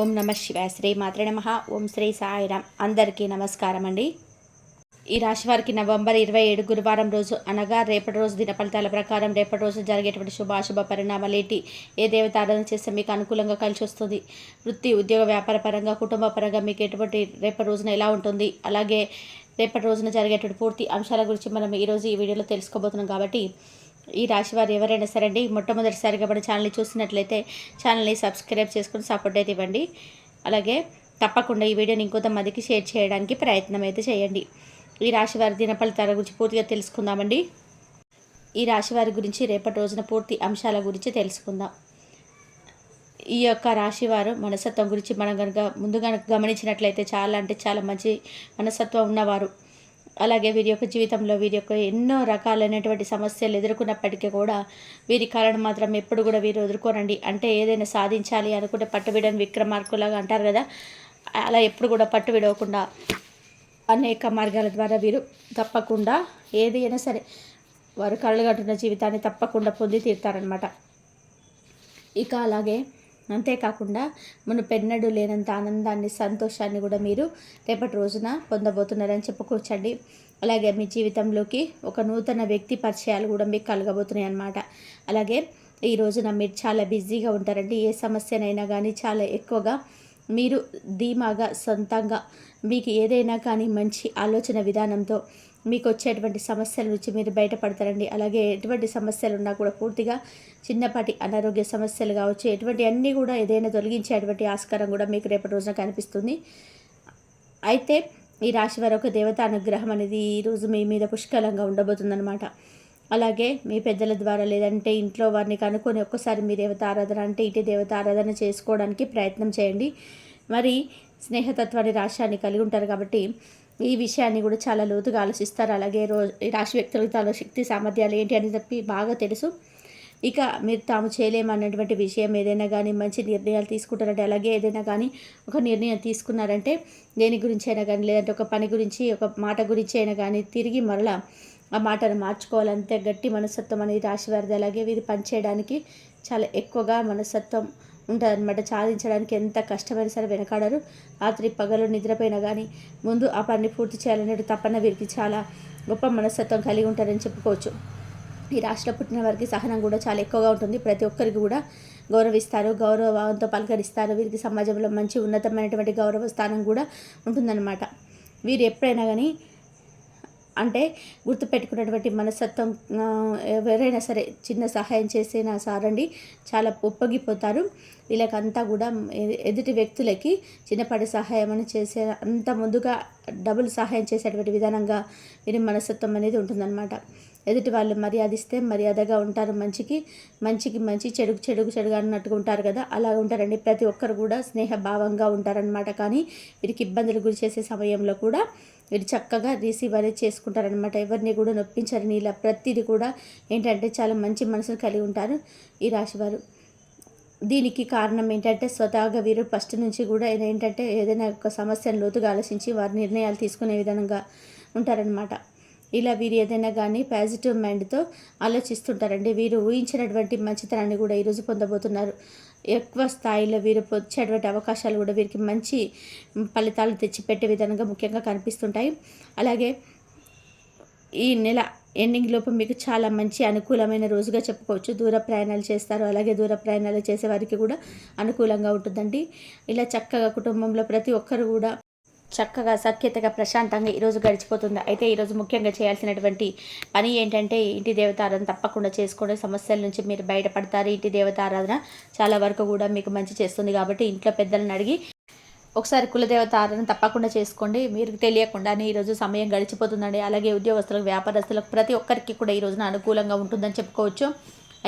ఓం నమ శివాయ. శ్రీ మాత్రే నమ. ఓం శ్రీ సాయిరామ్ అందరికీ నమస్కారం అండి ఈ రాశి వారికి నవంబర్ ఇరవై ఏడు గురువారం రోజు అనగా రేపటి రోజు దిన ఫలితాల ప్రకారం రేపటి రోజు జరిగేటువంటి శుభాశుభ పరిణామాలు ఏంటి? ఏ దేవత ఆరాధన చేస్తే మీకు అనుకూలంగా కలిసి వస్తుంది? వృత్తి ఉద్యోగ వ్యాపార పరంగా కుటుంబ పరంగా మీకు ఎటువంటి రేపటి రోజున ఎలా ఉంటుంది? అలాగే రేపటి రోజున జరిగేటువంటి పూర్తి అంశాల గురించి మనం ఈరోజు ఈ వీడియోలో తెలుసుకోబోతున్నాం కాబట్టి ఈ రాశి వారు ఎవరైనా సరే అండి మొట్టమొదటిసారిగా మన ఛానల్ని చూసినట్లయితే ఛానల్ని సబ్స్క్రైబ్ చేసుకుని సపోర్ట్ అయితే ఇవ్వండి. అలాగే తప్పకుండా ఈ వీడియోని ఇంకొంతమందికి షేర్ చేయడానికి ప్రయత్నం అయితే చేయండి. ఈ రాశి వారి దిన ఫలితాల గురించి పూర్తిగా తెలుసుకుందామండి. ఈ రాశి వారి గురించి రేపటి రోజున పూర్తి అంశాల గురించి తెలుసుకుందాం. ఈ యొక్క రాశి వారు మనస్తత్వం గురించి మనం కనుక ముందుగా గమనించినట్లయితే చాలా అంటే చాలా మంచి మనస్తత్వం ఉన్నవారు. అలాగే వీరి యొక్క జీవితంలో వీరి యొక్క ఎన్నో రకాలైనటువంటి సమస్యలు ఎదుర్కొన్నప్పటికీ కూడా వీరి కారణం మాత్రం ఎప్పుడు కూడా వీరు ఎదుర్కోరండి అంటే ఏదైనా సాధించాలి అనుకుంటే పట్టు విడని విక్రమార్కులాగా అంటారు కదా అలా ఎప్పుడు కూడా పట్టు విడవకుండా అనేక మార్గాల ద్వారా వీరు తప్పకుండా ఏది అయినా సరే వారు కళ్ళగట్టున్న జీవితాన్ని తప్పకుండా పొంది తీరుతారనమాట ఇక అలాగే అంతేకాకుండా మన పెన్నడు లేనంత ఆనందాన్ని సంతోషాన్ని కూడా మీరు రేపటి రోజున పొందబోతున్నారని చెప్పుకోవచ్చండి. అలాగే మీ జీవితంలోకి ఒక నూతన వ్యక్తి పరిచయాలు కూడా మీకు కలగబోతున్నాయి అన్నమాట. అలాగే ఈ రోజున మీరు చాలా బిజీగా ఉంటారండి. ఏ సమస్యనైనా కానీ చాలా ఎక్కువగా మీరు ధీమాగా సొంతంగా మీకు ఏదైనా కానీ మంచి ఆలోచన విధానంతో మీకు వచ్చేటువంటి సమస్యల నుంచి మీరు బయటపడతారండి. అలాగే ఎటువంటి సమస్యలు ఉన్నా కూడా పూర్తిగా చిన్నపాటి అనారోగ్య సమస్యలు కావచ్చు ఎటువంటి అన్నీ కూడా ఏదైనా తొలగించేటువంటి ఆస్కారం కూడా మీకు రేపటి రోజున కనిపిస్తుంది. అయితే ఈ రాశి వారి ఒక దేవత అనుగ్రహం అనేది ఈరోజు మీ మీద పుష్కలంగా ఉండబోతుందన్నమాట. అలాగే మీ పెద్దల ద్వారా లేదంటే ఇంట్లో వారిని కనుక్కొని ఒక్కసారి మీ దేవత ఆరాధన అంటే ఇటు దేవత ఆరాధన చేసుకోవడానికి ప్రయత్నం చేయండి. మరి స్నేహతత్వాన్ని రాశాన్ని కలిగి ఉంటారు కాబట్టి ఈ విషయాన్ని కూడా చాలా లోతుగా ఆలోచిస్తారు. అలాగే రోజు ఈ రాశి వ్యక్తులకు తన శక్తి సామర్థ్యాలు ఏంటి అని చెప్పి బాగా తెలుసు. ఇక మీరు తాము చేయలేమన్నటువంటి విషయం ఏదైనా కానీ మంచి నిర్ణయాలు తీసుకుంటారంటే అలాగే ఏదైనా కానీ ఒక నిర్ణయం తీసుకున్నారంటే దేని గురించి అయినా కానీ లేదంటే ఒక పని గురించి ఒక మాట గురించి అయినా కానీ తిరిగి మరలా ఆ మాటను మార్చుకోవాలంటే గట్టి మనస్తత్వం అనేది రాశివారిది అలాగే వీరు పనిచేయడానికి చాలా ఎక్కువగా మనస్తత్వం ఉంటుందన్నమాట సాధించడానికి ఎంత కష్టమైనా సరే వెనకాడరు. రాత్రి పగలు నిద్రపోయినా కానీ ముందు ఆ పని పూర్తి చేయాలనే తప్పన వీరికి చాలా గొప్ప మనస్తత్వం కలిగి ఉంటారని చెప్పుకోవచ్చు. ఈ రాష్ట్ర పుట్టిన వారికి సహనం కూడా చాలా ఎక్కువగా ఉంటుంది. ప్రతి ఒక్కరికి కూడా గౌరవిస్తారు. గౌరవంతో పలకరిస్తారు. వీరికి సమాజంలో మంచి ఉన్నతమైనటువంటి గౌరవ స్థానం కూడా ఉంటుందన్నమాట. వీరు ఎప్పుడైనా కానీ అంటే గుర్తుపెట్టుకున్నటువంటి మనస్తత్వం ఎవరైనా సరే చిన్న సహాయం చేసినా సారండి చాలా ఒప్పగిపోతారు వీళ్ళకంతా కూడా ఎదుటి వ్యక్తులకి చిన్నపాటి సహాయం అని చేసే అంత ముందుగా డబుల్ సహాయం చేసేటువంటి విధానంగా వీరి మనస్తత్వం అనేది ఉంటుందన్నమాట. ఎదుటి వాళ్ళు మర్యాదిస్తే మర్యాదగా ఉంటారు. మంచికి మంచికి మంచి చెడుకు చెడుకు చెడుగా అన్నట్టుగా ఉంటారు కదా. అలా ఉంటారండి. ప్రతి ఒక్కరు కూడా స్నేహభావంగా ఉంటారనమాట కానీ వీరికి ఇబ్బందులు గురి చేసే సమయంలో కూడా వీరు చక్కగా రిసీవ్ అనేది చేసుకుంటారనమాట ఎవరిని కూడా నొప్పించారని ఇలా ప్రతిదీ కూడా ఏంటంటే చాలా మంచి మనసును కలిగి ఉంటారు ఈ రాశివారు దీనికి కారణం ఏంటంటే స్వతహాగా వీరు ఫస్ట్ నుంచి కూడా ఇది ఏంటంటే ఏదైనా ఒక సమస్యను లోతుగా ఆలోచించి వారి నిర్ణయాలు తీసుకునే విధంగా ఉంటారనమాట ఇలా వీరు ఏదైనా కానీ పాజిటివ్ మైండ్తో ఆలోచిస్తుంటారండి. వీరు ఊహించినటువంటి మంచితనాన్ని కూడా ఈరోజు పొందబోతున్నారు. ఎక్కువ స్థాయిలో వీరు వచ్చేటువంటి అవకాశాలు కూడా వీరికి మంచి ఫలితాలు తెచ్చిపెట్టే విధంగా ముఖ్యంగా కనిపిస్తుంటాయి. అలాగే ఈ నెల ఎండింగ్ లోపు మీకు చాలా మంచి అనుకూలమైన రోజుగా చెప్పుకోవచ్చు. దూర ప్రయాణాలు చేస్తారు. అలాగే దూర ప్రయాణాలు చేసే వారికి కూడా అనుకూలంగా ఉంటుందండి. ఇలా చక్కగా కుటుంబంలో ప్రతి ఒక్కరు కూడా చక్కగా సఖ్యతగా ప్రశాంతంగా ఈరోజు గడిచిపోతుంది. అయితే ఈరోజు ముఖ్యంగా చేయాల్సినటువంటి పని ఏంటంటే ఇంటి దేవతారాధన తప్పకుండా చేసుకోండి సమస్యల నుంచి మీరు బయటపడతారు. ఇంటి దేవతారాధన చాలా వరకు కూడా మీకు మంచి చేస్తుంది కాబట్టి ఇంట్లో పెద్దలను అడిగి ఒకసారి కులదేవత ఆరాధన తప్పకుండా చేసుకోండి. మీరు తెలియకుండానే ఈరోజు సమయం గడిచిపోతుందండి. అలాగే ఉద్యోగస్తులకు వ్యాపారస్తులకు ప్రతి ఒక్కరికి కూడా ఈ రోజున అనుకూలంగా ఉంటుందని చెప్పుకోవచ్చు.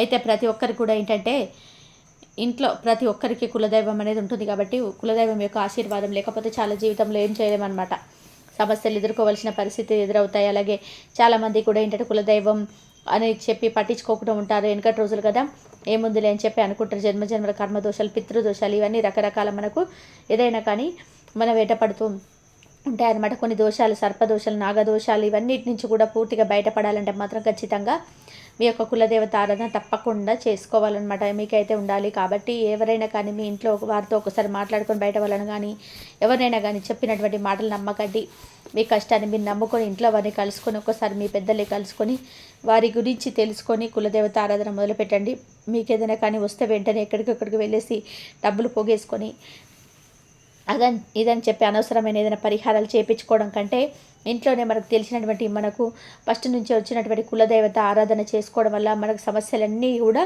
అయితే ప్రతి ఒక్కరికి కూడా ఏంటంటే ఇంట్లో ప్రతి ఒక్కరికి కులదైవం అనేది ఉంటుంది కాబట్టి కులదైవం యొక్క ఆశీర్వాదం లేకపోతే చాలా జీవితంలో ఏం చేయలేమన్నమాట. సమస్యలు ఎదుర్కోవాల్సిన పరిస్థితి ఎదురవుతాయి. అలాగే చాలామంది కూడా ఏంటంటే కులదైవం అని చెప్పి పట్టించుకోకుండా ఉంటారు. వెనకటి రోజులు కదా ఏముందిలే అని చెప్పి అనుకుంటారు. జన్మజన్మల కర్మదోషాలు పితృదోషాలు ఇవన్నీ రకరకాల మనకు ఏదైనా కానీ మన వేట పడుతూ ఉంటాయన్నమాట. కొన్ని దోషాలు సర్పదోషాలు నాగదోషాలు ఇవన్నిటి నుంచి కూడా పూర్తిగా బయటపడాలంటే మాత్రం ఖచ్చితంగా మీ యొక్క కులదేవత ఆరాధన తప్పకుండా చేసుకోవాలన్నమాట. మీకైతే ఉండాలి కాబట్టి ఎవరైనా కానీ మీ ఇంట్లో వారితో ఒకసారి మాట్లాడుకొని బయట వాళ్ళని కానీ ఎవరైనా కానీ చెప్పినటువంటి మాటలు నమ్మకండి. మీ కష్టాన్ని మీరు నమ్ముకొని ఇంట్లో వారిని కలుసుకొని ఒకసారి మీ పెద్దల్ని కలుసుకొని వారి గురించి తెలుసుకొని కులదేవత ఆరాధన మొదలుపెట్టండి. మీకు ఏదైనా కానీ వస్తే వెంటనే ఎక్కడికక్కడికి వెళ్ళేసి డబ్బులు పోగేసుకొని అదని ఇదని చెప్పి అనవసరమైన ఏదైనా పరిహారాలు చేయించుకోవడం కంటే ఇంట్లోనే మనకు తెలిసినటువంటి మనకు ఫస్ట్ నుంచి వచ్చినటువంటి కులదేవత ఆరాధన చేసుకోవడం వల్ల మనకు సమస్యలన్నీ కూడా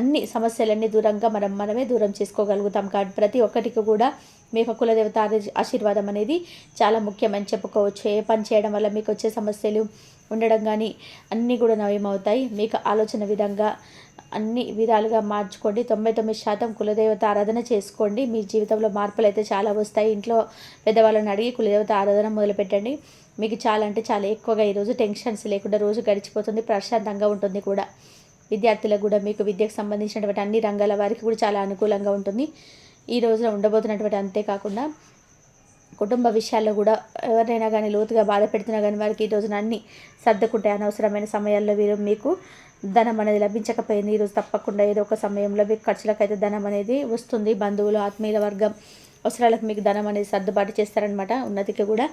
అన్ని సమస్యలన్నీ దూరంగా మనం మనమే దూరం చేసుకోగలుగుతాం. కాబట్టి ప్రతి ఒక్కటికి కూడా మీకు కులదేవత ఆశీర్వాదం అనేది చాలా ముఖ్యమని చెప్పుకోవచ్చు. ఏ పని చేయడం వల్ల మీకు వచ్చే సమస్యలు ఉండడం కానీ అన్నీ కూడా నయమవుతాయి. మీకు ఆలోచన విధంగా అన్ని విధాలుగా మార్చుకోండి. తొంభై తొమ్మిది శాతం కులదేవత ఆరాధన చేసుకోండి. మీ జీవితంలో మార్పులు అయితే చాలా వస్తాయి. ఇంట్లో పెద్దవాళ్ళని అడిగి కులదేవత ఆరాధన మొదలుపెట్టండి మీకు చాలా అంటే చాలా ఎక్కువగా ఈరోజు టెన్షన్స్ లేకుండా రోజు గడిచిపోతుంది. ప్రశాంతంగా ఉంటుంది కూడా. విద్యార్థులకు కూడా మీకు విద్యకు సంబంధించినటువంటి అన్ని రంగాల వారికి కూడా చాలా అనుకూలంగా ఉంటుంది. ఈ రోజున ఉండబోతున్నటువంటి అంతేకాకుండా కుటుంబ విషయాల్లో కూడా ఎవరైనా కానీ లోతుగా బాధ పెడుతున్నా కానీ వారికి ఈ రోజున అన్ని సర్దుకుంటే అనవసరమైన సమయాల్లో వీరు మీకు ధనం అనేది లభించకపోయింది. ఈరోజు తప్పకుండా ఏదో ఒక సమయంలో మీకు ఖర్చులకైతే ధనం అనేది వస్తుంది. బంధువులు ఆత్మీయుల వర్గం అవసరాలకు మీకు ధనం అనేది సర్దుబాటు చేస్తారనమాట ఉన్నతికి కూడా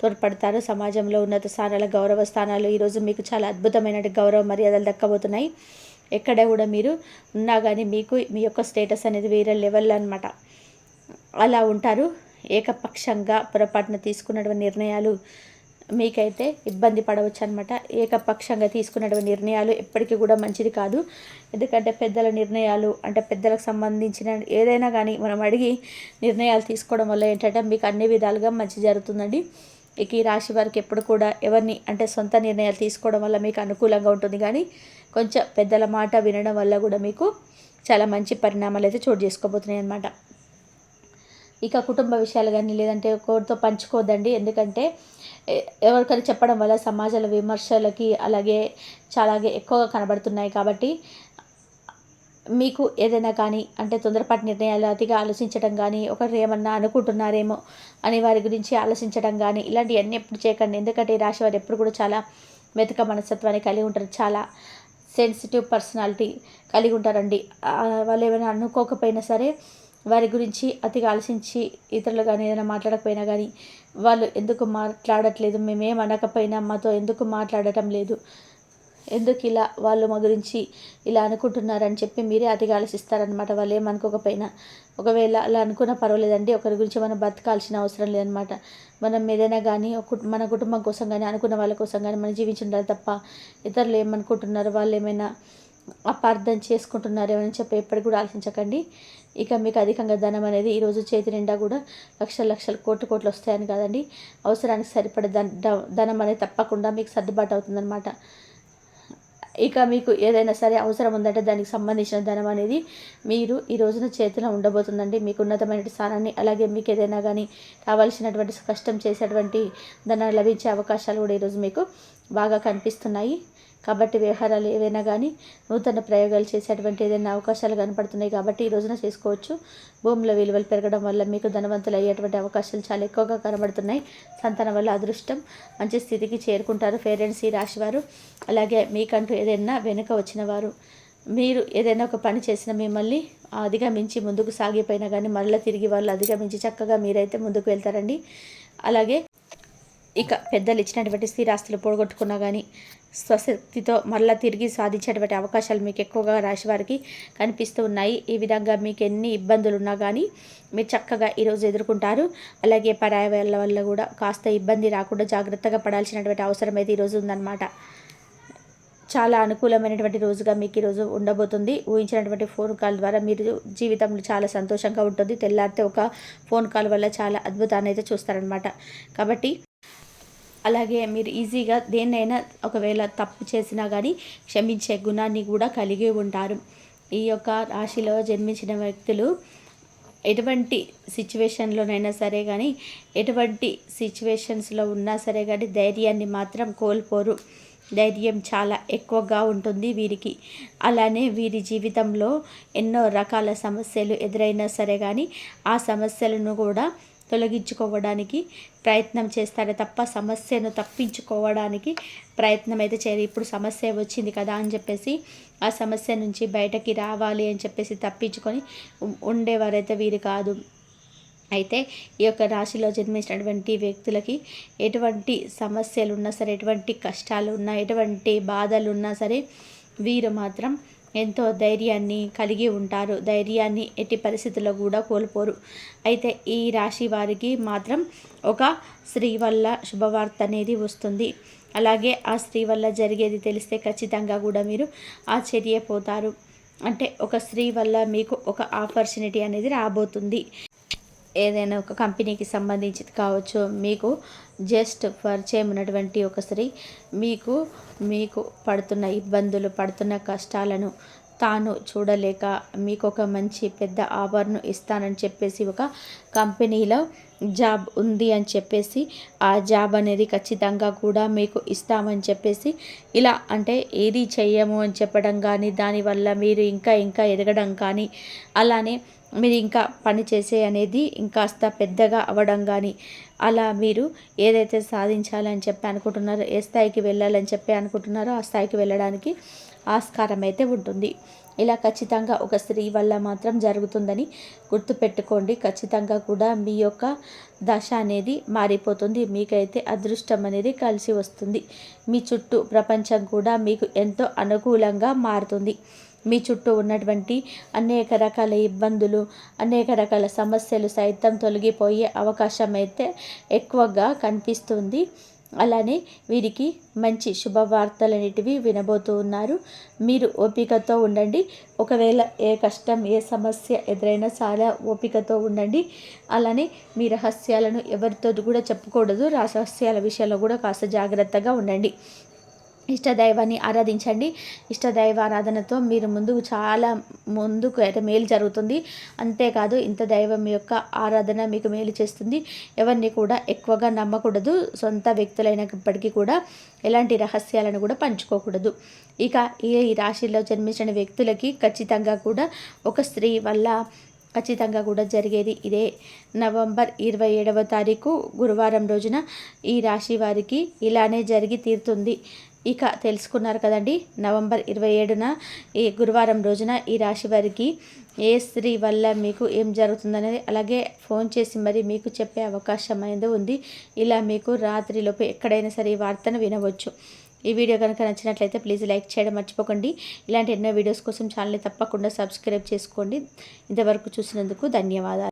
తోడ్పడతారు. సమాజంలో ఉన్నత స్థానాల గౌరవ స్థానాలు ఈరోజు మీకు చాలా అద్భుతమైన గౌరవ మర్యాదలు దక్కబోతున్నాయి. ఎక్కడ కూడా మీరు ఉన్నా కానీ మీకు మీ యొక్క స్టేటస్ అనేది వేరే లెవెల్ అనమాట అలా ఉంటారు. ఏకపక్షంగా పొరపాటున తీసుకున్నటువంటి నిర్ణయాలు మీకైతే ఇబ్బంది పడవచ్చు అనమాట ఏకపక్షంగా తీసుకున్నటువంటి నిర్ణయాలు ఎప్పటికీ కూడా మంచిది కాదు. ఎందుకంటే పెద్దల నిర్ణయాలు అంటే పెద్దలకు సంబంధించిన ఏదైనా కానీ మనం అడిగి నిర్ణయాలు తీసుకోవడం వల్ల ఏంటంటే మీకు అన్ని విధాలుగా మంచి జరుగుతుందండి. ఇక ఈ రాశి వారికి ఎప్పుడు కూడా ఎవరిని అంటే సొంత నిర్ణయాలు తీసుకోవడం వల్ల మీకు అనుకూలంగా ఉంటుంది. కానీ కొంచెం పెద్దల మాట వినడం వల్ల కూడా మీకు చాలా మంచి పరిణామాలు అయితే చోటు చేసుకోబోతున్నాయి అన్నమాట. ఇక కుటుంబ విషయాలు కానీ లేదంటే ఒకరితో పంచుకోవద్దండి. ఎందుకంటే ఎవరికైనా చెప్పడం వల్ల సమాజాల విమర్శలకి అలాగే చాలా ఎక్కువగా కనబడుతున్నాయి కాబట్టి మీకు ఏదైనా కానీ అంటే తొందరపాటు నిర్ణయాలు అతిగా ఆలోచించడం కానీ ఒకరు ఏమన్నా అనుకుంటున్నారేమో అని వారి గురించి ఆలోచించడం కానీ ఇలాంటివన్నీ ఎప్పుడు చేయకండి. ఎందుకంటే ఈ రాశి వారు ఎప్పుడు కూడా చాలా మెతక మనస్తత్వాన్ని కలిగి ఉంటారు. చాలా సెన్సిటివ్ పర్సనాలిటీ కలిగి ఉంటారండి. వాళ్ళు ఏమైనా అనుకోకపోయినా సరే వారి గురించి అతిగా ఆలోచించి ఇతరులు కానీ ఏదైనా మాట్లాడకపోయినా కానీ వాళ్ళు ఎందుకు మాట్లాడట్లేదు? మేమేం అనకపోయినా మాతో ఎందుకు మాట్లాడటం లేదు? ఎందుకు ఇలా వాళ్ళు మా గురించి ఇలా అనుకుంటున్నారని చెప్పి మీరే అతిగా ఆలోచిస్తారనమాట వాళ్ళు ఏమనుకోకపోయినా ఒకవేళ అలా అనుకున్నా పర్వాలేదండి. ఒకరి గురించి మనం బతకాల్సిన అవసరం లేదనమాట మనం ఏదైనా కానీ మన కుటుంబం కోసం కానీ అనుకున్న వాళ్ళ కోసం కానీ మనం జీవించుండాలి తప్ప ఇతరులు ఏమనుకుంటున్నారు వాళ్ళు ఏమైనా అపార్థం చేసుకుంటున్నారేమని చెప్పి ఎప్పటికి కూడా ఆలోచించకండి. ఇక మీకు అధికంగా ధనం అనేది ఈరోజు చేతి నిండా కూడా లక్షల లక్షల కోట్లు కోట్లు వస్తాయని కాదండి. అవసరానికి సరిపడే ధనం అనేది తప్పకుండా మీకు సర్దుబాటు అవుతుందన్నమాట. ఇక మీకు ఏదైనా సరే అవసరం ఉందంటే దానికి సంబంధించిన ధనం అనేది మీరు ఈ రోజున చేతిలో ఉండబోతుందండి. మీకు ఉన్నతమైన స్థానాన్ని అలాగే మీకు ఏదైనా కానీ కావాల్సినటువంటి కష్టం చేసేటువంటి ధనం లభించే అవకాశాలు కూడా ఈరోజు మీకు బాగా కనిపిస్తున్నాయి. కాబట్టి వ్యవహారాలు ఏవైనా కానీ నూతన ప్రయోగాలు చేసేటువంటి ఏదైనా అవకాశాలు కనపడుతున్నాయి కాబట్టి ఈ రోజున చేసుకోవచ్చు. భూముల విలువలు పెరగడం వల్ల మీకు ధనవంతులు అయ్యేటువంటి అవకాశాలు చాలా ఎక్కువగా కనబడుతున్నాయి. సంతానం వల్ల అదృష్టం మంచి స్థితికి చేరుకుంటారు. పేరెంట్స్ ఈ రాశివారు. అలాగే మీకంటూ ఏదైనా వెనుక వచ్చిన వారు. మీరు ఏదైనా ఒక పని చేసిన మిమ్మల్ని అధిగమించి ముందుకు సాగిపోయినా కానీ మరల తిరిగి వాళ్ళు అధిగమించి చక్కగా మీరైతే ముందుకు వెళ్తారండి. అలాగే ఇక పెద్దలు ఇచ్చినటువంటి స్థిరాస్తులు పోగొట్టుకున్నా కానీ స్వశక్తితో మళ్ళీ తిరిగి సాధించేటువంటి అవకాశాలు మీకు ఎక్కువగా రాశివారికి కనిపిస్తూ ఉన్నాయి. ఈ విధంగా మీకు ఎన్ని ఇబ్బందులు ఉన్నా కానీ మీరు చక్కగా ఈరోజు ఎదుర్కొంటారు. అలాగే పరాయ వల్ల కూడా కాస్త ఇబ్బంది రాకుండా జాగ్రత్తగా పడాల్సినటువంటి అవసరం అయితే ఈరోజు ఉందన్నమాట. చాలా అనుకూలమైనటువంటి రోజుగా మీకు ఈరోజు ఉండబోతుంది. ఊహించినటువంటి ఫోన్ కాల్ ద్వారా మీరు జీవితంలో చాలా సంతోషంగా ఉంటుంది. తెల్లారితే ఒక ఫోన్ కాల్ వల్ల చాలా అద్భుతాన్ని అయితే చూస్తారనమాట కాబట్టి అలాగే మీరు ఈజీగా దేన్నైనా ఒకవేళ తప్పు చేసినా కానీ క్షమించే గుణాన్ని కూడా కలిగి ఉంటారు. ఈ యొక్క రాశిలో జన్మించిన వ్యక్తులు ఎటువంటి సిచ్యువేషన్లోనైనా సరే కానీ ఎటువంటి సిచ్యువేషన్స్లో ఉన్నా సరే కానీ ధైర్యాన్ని మాత్రం కోల్పోరు. ధైర్యం చాలా ఎక్కువగా ఉంటుంది వీరికి. అలానే వీరి జీవితంలో ఎన్నో రకాల సమస్యలు ఎదురైనా సరే కానీ ఆ సమస్యలను కూడా తొలగించుకోవడానికి ప్రయత్నం చేస్తారే తప్ప సమస్యను తప్పించుకోవడానికి ప్రయత్నం అయితే చేయరు. ఇప్పుడు సమస్య వచ్చింది కదా అని చెప్పేసి ఆ సమస్య నుంచి బయటకి రావాలి అని చెప్పేసి తప్పించుకొని ఉండేవారైతే వీరు కాదు. అయితే ఈ యొక్క రాశిలో జన్మించినటువంటి వ్యక్తులకి ఎటువంటి సమస్యలు ఉన్నా సరే ఎటువంటి కష్టాలు ఉన్నా ఎటువంటి బాధలు ఉన్నా సరే వీరు మాత్రం ఎంతో ధైర్యాన్ని కలిగి ఉంటారు. ధైర్యాన్ని ఎట్టి పరిస్థితుల్లో కూడా కోల్పోరు. అయితే ఈ రాశి వారికి మాత్రం ఒక స్త్రీ వల్ల శుభవార్త అనేది వస్తుంది. అలాగే ఆ స్త్రీ వల్ల జరిగేది తెలిస్తే ఖచ్చితంగా కూడా మీరు ఆశ్చర్యపోతారు. అంటే ఒక స్త్రీ వల్ల మీకు ఒక ఆపర్చునిటీ అనేది రాబోతుంది. ఏదైనా ఒక కంపెనీకి సంబంధించి కావచ్చు మీకు జస్ట్ పరిచయం ఉన్నటువంటి ఒక స్త్రీ మీకు మీకు పడుతున్న ఇబ్బందులు పడుతున్న కష్టాలను తాను చూడలేక మీకు ఒక మంచి పెద్ద ఆఫర్ను ఇస్తానని చెప్పేసి ఒక కంపెనీలో జాబ్ ఉంది అని చెప్పేసి ఆ జాబ్ అనేది ఖచ్చితంగా కూడా మీకు ఇస్తామని చెప్పేసి ఇలా అంటే ఏది చెయ్యము అని చెప్పడం కానీ దానివల్ల మీరు ఇంకా ఇంకా ఎదగడం కానీ అలానే మీరు ఇంకా పని చేసే అనేది ఇంకాస్త పెద్దగా అవ్వడం కానీ అలా మీరు ఏదైతే సాధించాలని చెప్పి అనుకుంటున్నారో ఏ స్థాయికి వెళ్ళాలని చెప్పి అనుకుంటున్నారో ఆ స్థాయికి వెళ్ళడానికి ఆస్కారం అయితే ఉంటుంది. ఇలా ఖచ్చితంగా ఒక స్త్రీ వల్ల మాత్రం జరుగుతుందని గుర్తుపెట్టుకోండి. ఖచ్చితంగా కూడా మీ యొక్క దశ అనేది మారిపోతుంది. మీకైతే అదృష్టం అనేది కలిసి వస్తుంది. మీ చుట్టూ ప్రపంచం కూడా మీకు ఎంతో అనుకూలంగా మారుతుంది. మీ చుట్టూ ఉన్నటువంటి అనేక రకాల ఇబ్బందులు అనేక రకాల సమస్యలు సైతం తొలగిపోయే అవకాశం అయితే ఎక్కువగా కనిపిస్తుంది. అలానే వీరికి మంచి శుభవార్తలనేటివి వినబోతూ ఉన్నారు. మీరు ఓపికతో ఉండండి. ఒకవేళ ఏ కష్టం ఏ సమస్య ఎదురైనా చాలా ఓపికతో ఉండండి. అలానే మీ రహస్యాలను ఎవరితో కూడా చెప్పకూడదు రహస్యాల విషయంలో కూడా కాస్త జాగ్రత్తగా ఉండండి. ఇష్టదైవాన్ని ఆరాధించండి. ఇష్టదైవ ఆరాధనతో మీరు ముందుకు చాలా ముందుకు అయితే మేలు జరుగుతుంది. అంతేకాదు ఇంత దైవం యొక్క ఆరాధన మీకు మేలు చేస్తుంది. ఎవరిని కూడా ఎక్కువగా నమ్మకూడదు. సొంత వ్యక్తులైనప్పటికీ కూడా ఎలాంటి రహస్యాలను కూడా పంచుకోకూడదు. ఇక ఈ రాశిలో జన్మించిన వ్యక్తులకి ఖచ్చితంగా కూడా ఒక స్త్రీ వల్ల ఖచ్చితంగా కూడా జరిగేది ఇదే. నవంబర్ ఇరవై ఏడవ తారీఖు గురువారం రోజున ఈ రాశి వారికి ఇలానే జరిగి తీరుతుంది. ఇక తెలుసుకున్నారు కదండి నవంబర్ ఇరవై ఏడున ఈ గురువారం రోజున ఈ రాశి వారికి ఏ స్త్రీ వల్ల మీకు ఏం జరుగుతుందనేది అలాగే ఫోన్ చేసి మరి మీకు చెప్పే అవకాశం అనేది ఉంది. ఇలా మీకు రాత్రిలోపు ఎక్కడైనా సరే ఈ వార్తను వినవచ్చు. ఈ వీడియో కనుక నచ్చినట్లయితే ప్లీజ్ లైక్ చేయడం మర్చిపోకండి. ఇలాంటి ఎన్నో వీడియోస్ కోసం ఛానల్ని తప్పకుండా సబ్స్క్రైబ్ చేసుకోండి. ఇంతవరకు చూసినందుకు ధన్యవాదాలు.